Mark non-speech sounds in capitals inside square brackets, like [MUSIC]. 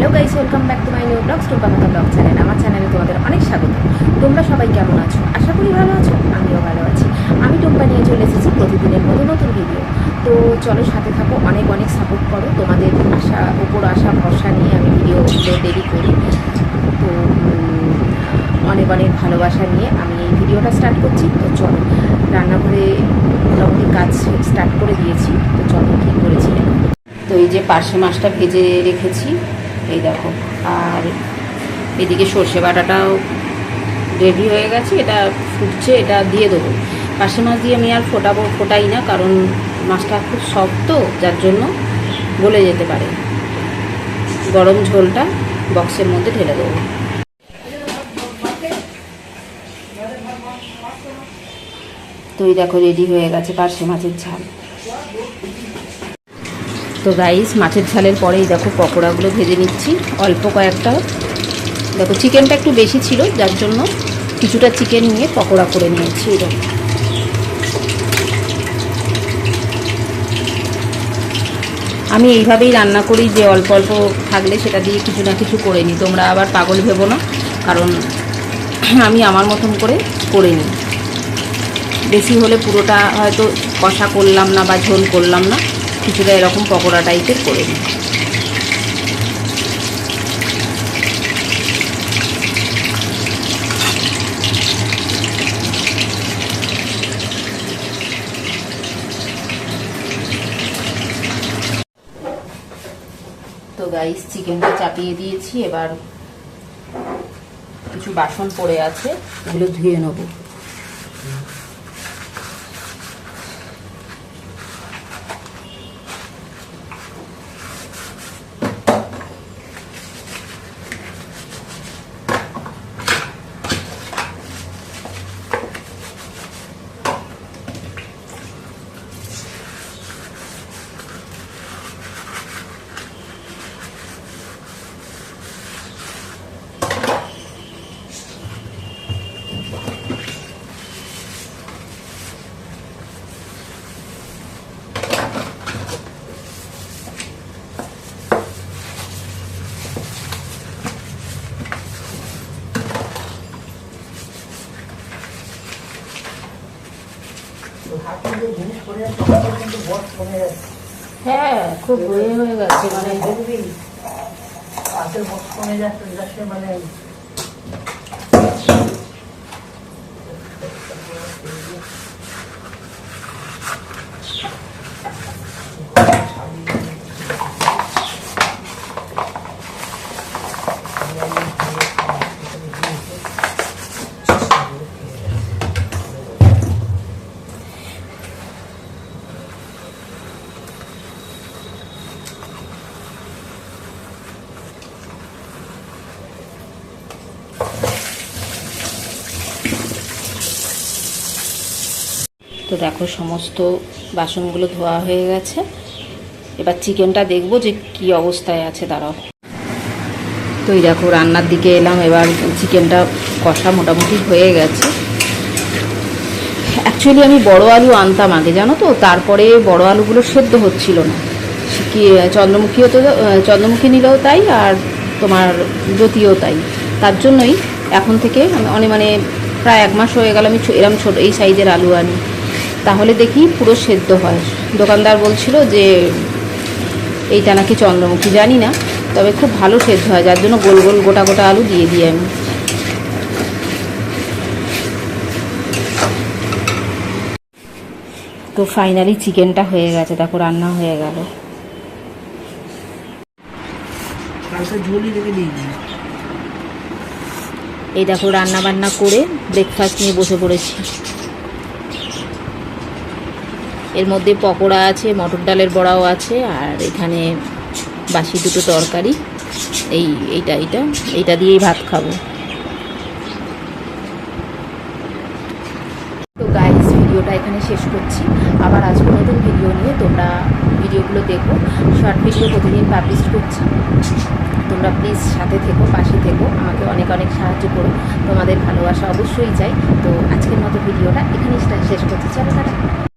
Hello guys welcome back to my new blog Tumpakata blog channel আমার চ্যানেলে তোমাদের অনেক স্বাগত। তোমরা সবাই কেমন আছো? আশা করি ভালো আছো, আমিও ভালো আছি। আমি টুম্পা নিয়ে চলে এসেছি প্রতিদিনের মতো নতুন ভিডিও তো চলো সাথে থাকো, অনেক অনেক সাপোর্ট করো। তোমাদের আশা, উপর আশা, ভরসা নিয়ে আমি ভিডিওগুলো দেরি করি। তো অনেক অনেক ভালোবাসা নিয়ে আমি এই ভিডিওটা স্টার্ট করছি। তো চলো, রান্নাঘরে মোটামুটি কাজ স্টার্ট করে দিয়েছি। তো চলো কী করেছি? তো এই যে পার্শে মাছটা ভেজে রেখেছি। এই দেখো, আর এদিকে সর্ষে বাটাটাও রেডি হয়ে গেছে, এটা ফুটছে, এটা দিয়ে দেবো। পার্শে মাছ দিয়ে আমি আর ফোটাবো, ফোটাই না, কারণ মাছটা খুব শক্ত, যার জন্য গলে যেতে পারে। গরম ঝোলটা বক্সের মধ্যে ঢেলে দেবো। তো এই দেখো রেডি হয়ে গেছে পার্শে মাছের ঝাল। তো গাইস মাছের ঝালের পরেই দেখো পকোড়াগুলো ভেজে নিচ্ছি। অল্প কয়েকটা। দেখো চিকেনটা একটু বেশি ছিল, যার জন্য কিছুটা চিকেন নিয়ে পকোড়া করে নিয়েছি দেখো আমি এইভাবেই রান্না করি, যে অল্প অল্প থাকলে সেটা দিয়ে কিছু না কিছু করে নিই। তোমরা আবার পাগল ভেবো না, কারণ [CLEARS THROAT] আমি আমার মতন করে করে নিই। বেশি হলে পুরোটা হয়তো কষা করলাম না বা ঝোল করলাম না। কিছুটা এরকম পকোড়া টাইপের করে নিই। তো গাইস চিকেনটা চাপিয়ে দিয়েছি, এবার কিছু বাসন পড়ে আছে, এগুলো ধুয়ে নেব। হ্যাঁ খুব হয়ে হয়ে গেছে মানে হাতের বক্স কমে যাচ্ছে যাচ্ছে মানে তো দেখো, সমস্ত বাসনগুলো ধোয়া হয়ে গেছে। এবার চিকেনটা দেখব যে কি অবস্থায় আছে, দাঁড়াও। তো এই দেখো, রান্নার দিকে এলাম, এবার চিকেনটা কষা মোটামুটি হয়ে গেছে। অ্যাকচুয়ালি আমি বড় আলু আনতাম আগে, জানো তো? তারপরে বড় আলুগুলো সেদ্ধ হচ্ছিল না। কি, চন্দ্রমুখীও তো, চন্দ্রমুখী নিলেও তাই, আর তোমার জ্যোতিও তাই। তার জন্যই এখন থেকে অনেক মানে প্রায় এক মাস হয়ে গেল আমি এরম ছোট, এই সাইজের আলু আনি। তাহলে দেখি পুরো সেদ্ধ হয়। দোকানদার বলছিল যে এইটা নাকি চন্দ্রমুখী জানি না তবে খুব ভালো সেদ্ধ হয় যার জন্য গোল গোল গোটা গোটা আলু দিয়ে দিই আমি। তো ফাইনালি চিকেনটা হয়ে গেছে দেখো রান্না হয়ে গেল। এই দেখো রান্না বান্না করে ব্রেকফাস্ট নিয়ে বসে পড়েছি। এর মধ্যে পকোড়া আছে, মটর ডালের বড়াও আছে, আর এখানে বাসি দুটো তরকারি। এই, এইটা এইটা এইটা দিয়েই ভাত খাব। তো গাইস ভিডিওটা এখানে শেষ করছি। আবার আসব নতুন ভিডিও নিয়ে। তোমরা ভিডিওগুলো দেখো। শর্ট ভিডিও প্রতিদিন পাবলিশ করছি। তোমরা প্লিজ সাথে থেকো, পাশে থেকো। আমাকে অনেক অনেক সাহায্য করো। তোমাদের ভালোবাসা অবশ্যই চাই। তো আজকের মতো ভিডিওটা এখানেই শেষ করছি। চলো, টাটা।